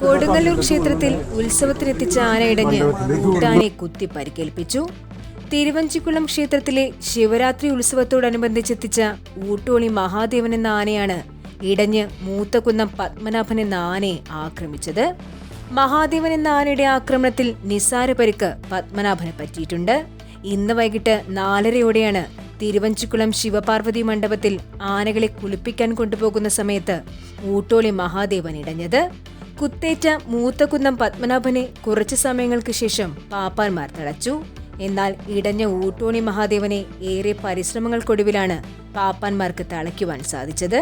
കൊടുങ്ങല്ലൂർ ക്ഷേത്രത്തിൽ ഉത്സവത്തിനെത്തിച്ച ആനയിടഞ്ഞ് കൂട്ടാനെ കുത്തി പരിക്കേൽപ്പിച്ചു. തിരുവഞ്ചിക്കുളം ക്ഷേത്രത്തിലെ ശിവരാത്രി ഉത്സവത്തോടനുബന്ധിച്ചെത്തിച്ച ഊട്ടോളി മഹാദേവൻ എന്ന ആനയാണ് ഇടഞ്ഞ് മൂത്തകുന്നം പത്മനാഭൻ എന്ന ആനയെ ആക്രമിച്ചത്. മഹാദേവൻ എന്ന ആനയുടെ ആക്രമണത്തിൽ നിസാര പരിക്ക് പത്മനാഭന് പറ്റിയിട്ടുണ്ട്. ഇന്ന് വൈകിട്ട് നാലരയോടെയാണ് തിരുവഞ്ചിക്കുളം ശിവപാർവതി മണ്ഡപത്തിൽ ആനകളെ കുളിപ്പിക്കാൻ കൊണ്ടുപോകുന്ന സമയത്ത് ഊട്ടോളി മഹാദേവൻ ഇടഞ്ഞത്. കുത്തേറ്റ മൂത്തകുന്നം പത്മനാഭനെ കുറച്ചു സമയങ്ങൾക്ക് ശേഷം പാപ്പാന്മാർ തടച്ചു എന്നാൽ ഇടഞ്ഞ ഊട്ടോണി മഹാദേവനെ ഏറെ പരിശ്രമങ്ങൾക്കൊടുവിലാണ് പാപ്പാന്മാർക്ക് തളയ്ക്കുവാൻ സാധിച്ചത്.